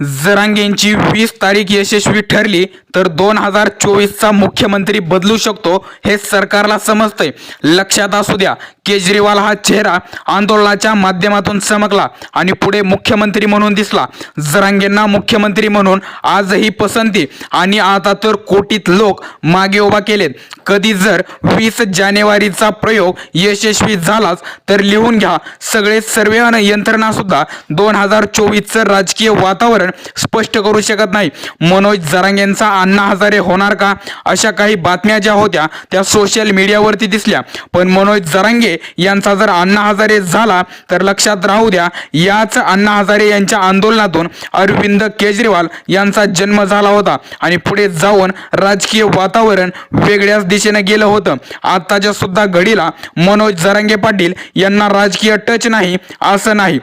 जरांगेंची वीस तारीख यशस्वी ठरली तर दोन हजार चोवीसचा मुख्यमंत्री बदलू शकतो हे सरकारला समजतंय. लक्षात असू द्या केजरीवाल हा चेहरा आंदोलनाच्या माध्यमातून चमकला आणि पुढे मुख्यमंत्री म्हणून दिसला. जरांगेंना मुख्यमंत्री म्हणून आजही पसंती आणि आता तर कोटीत लोक मागे उभा केलेत. कधी जर वीस जानेवारीचा प्रयोग यशस्वी झालाच तर लिहून घ्या. सगळे सर्वे आणि यंत्रणा सुद्धा दोन हजार चोवीसचं राजकीय वातावरण स्पष्ट करू शकत नाही. मनोज जरांगेंचा अण्णा हजारे होणार का? अशा काही बातम्या ज्या होत्या त्या सोशल मीडियावरती दिसल्या. पण मनोज जरांगे यांचा जर अण्णा हजारे झाला तर लक्षात राहू द्या याच अण्णा हजारे यांच्या आंदोलनातून अरविंद केजरीवाल यांचा जन्म झाला होता. आणि पुढे जाऊन राजकीय वातावरण वेगळ्याच दिशेने गेलं होतं. आताच्या सुद्धा घडीला मनोज जरांगे पाटील यांना राजकीय टच नाही असं नाही.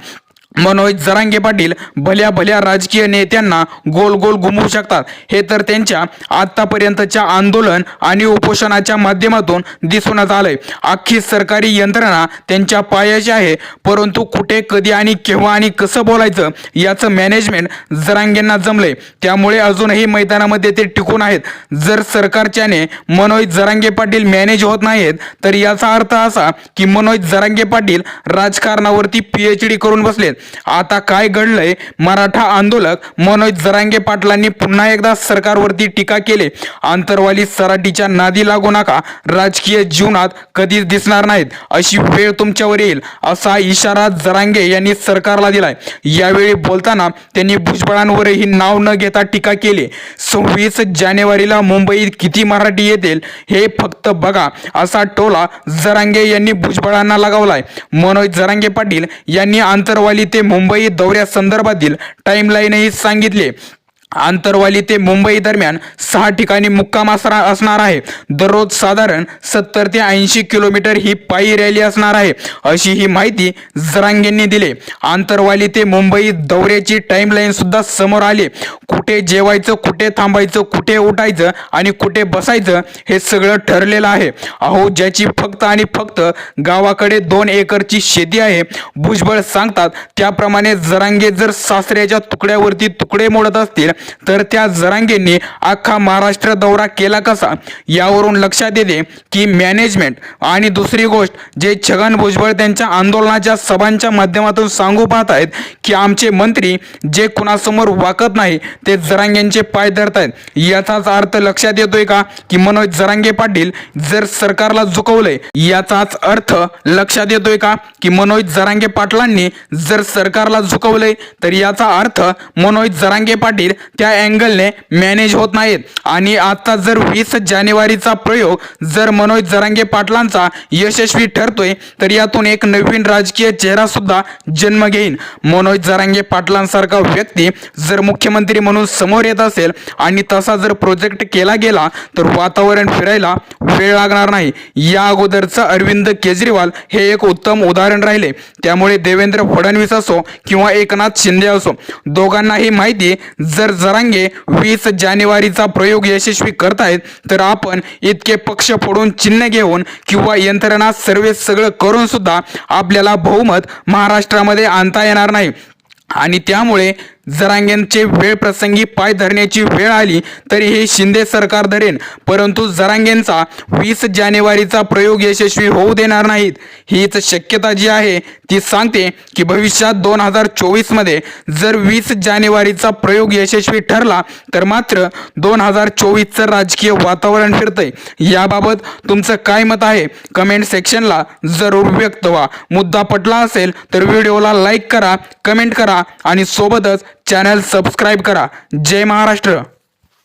मनोज जरांगे पाटील भल्या भल्या राजकीय नेत्यांना गोल गोल घुमवू शकतात. हे तर त्यांच्या आतापर्यंतच्या आंदोलन आणि उपोषणाच्या माध्यमातून दिसूनच आलंय. अख्खी सरकारी यंत्रणा त्यांच्या पायाची आहे परंतु कुठे कधी आणि केव्हा आणि कसं बोलायचं याचं मॅनेजमेंट जरांगेंना जमलंय. त्यामुळे अजूनही मैदानामध्ये ते टिकून आहेत. जर सरकारच्याने मनोज जरांगे पाटील मॅनेज होत नाहीत तर याचा अर्थ असा की मनोज जरांगे पाटील राजकारणावरती पीएच डी करून बसलेत. आता काय घडलंय? मराठा आंदोलक मनोज जरांगे पाटलांनी पुन्हा एकदा सरकारवरती टीका केली. आंतरवाली सराटीच्या नादी लागू नका. राजकीय जीवनात कधीच दिसणार नाहीत. अशी वेळ तुमच्यावर येईल असा इशारा जरांगे यांनी सरकारला दिलाय. यावेळी बोलताना त्यांनी भुजबळांवरही नाव न घेता टीका केली. सव्वीस जानेवारीला मुंबईत किती मराठी येतील हे फक्त बघा असा टोला जरांगे यांनी भुजबळांना लगावलाय. मनोज जरांगे पाटील यांनी आंतरवाली ते मुंबई दौऱ्यासंदर्भातील टाईमलाईनही सांगितले. आंतरवाली ते मुंबई दरम्यान सहा ठिकाणी मुक्काम असणार असणार आहे. दररोज साधारण सत्तर ते ऐंशी किलोमीटर ही पायी रॅली असणार आहे अशी ही माहिती जरांगेंनी दिली. आंतरवाली ते मुंबई दौऱ्याची टाईमलाईन सुद्धा समोर आली. कुठे जेवायचं कुठे थांबायचं कुठे उठायचं आणि कुठे बसायचं हे सगळं ठरलेलं आहे. अहो ज्याची फक्त आणि फक्त गावाकडे दोन एकरची शेती आहे भुजबळ सांगतात त्याप्रमाणे जरांगे जर सासऱ्याच्या तुकड्यावरती तुकडे मोडत असतील तर त्या जरांगेंनी अख्खा महाराष्ट्र दौरा केला कसा? यावरून लक्षात येते की मॅनेजमेंट आणि दुसरी गोष्ट जे छगन भुजबळ त्यांच्या आंदोलनाच्या सभांच्या माध्यमातून सांगू पाहत आहेत की आमचे मंत्री जे कुणासमोर वाकत नाही ते जरांगेंचे पाय धरतायत. याचाच अर्थ लक्षात येतोय का की मनोज जरांगे पाटील जर सरकारला झुकवलंय याचाच अर्थ लक्षात येतोय का की मनोज जरांगे पाटलांनी जर सरकारला झुकवलंय तर याचा अर्थ मनोज जरांगे पाटील त्या अँगलने मॅनेज होत नाहीत. आणि आता जर वीस जानेवारीचा प्रयोग जर मनोज जरांगे पाटलांचा यशस्वी ठरतोय तर यातून एक नवीन राजकीय चेहरा सुद्धा जन्म घेईन. मनोज जरांगे पाटलांसारखा व्यक्ती जर मुख्यमंत्री म्हणून समोर येत असेल आणि तसा जर प्रोजेक्ट केला गेला तर वातावरण फिरायला वेळ लागणार नाही. या अगोदरचं अरविंद केजरीवाल हे एक उत्तम उदाहरण राहिले. त्यामुळे देवेंद्र फडणवीस असो किंवा एकनाथ शिंदे असो दोघांनाही माहिती जर जरांगे वीस जानेवारीचा प्रयोग यशस्वी करतायत तर आपण इतके पक्ष फोडून चिन्ह घेऊन किंवा यंत्रणा सर्वे सगळं करून सुद्धा आपल्याला बहुमत महाराष्ट्रामध्ये आणता येणार नाही. आणि त्यामुळे जरांगेंचे वेळ प्रसंगी पाय धरण्याची वेळ आली तरी हे शिंदे सरकार धरेन. परंतु जरांगेंचा वीस जानेवारीचा प्रयोग यशस्वी होऊ देणार नाहीत. हीच शक्यता जी आहे ती सांगते की भविष्यात दोन हजार चोवीसमध्ये जर वीस जानेवारीचा प्रयोग यशस्वी ठरला तर मात्र दोन हजार चोवीसचं राजकीय वातावरण फिरतंय. याबाबत तुमचं काय मत आहे? कमेंट सेक्शनला जरूर व्यक्त व्हा. मुद्दा पटला असेल तर व्हिडिओला लाईक करा कमेंट करा आणि सोबतच चॅनल सबस्क्राईब करा. जय महाराष्ट्र.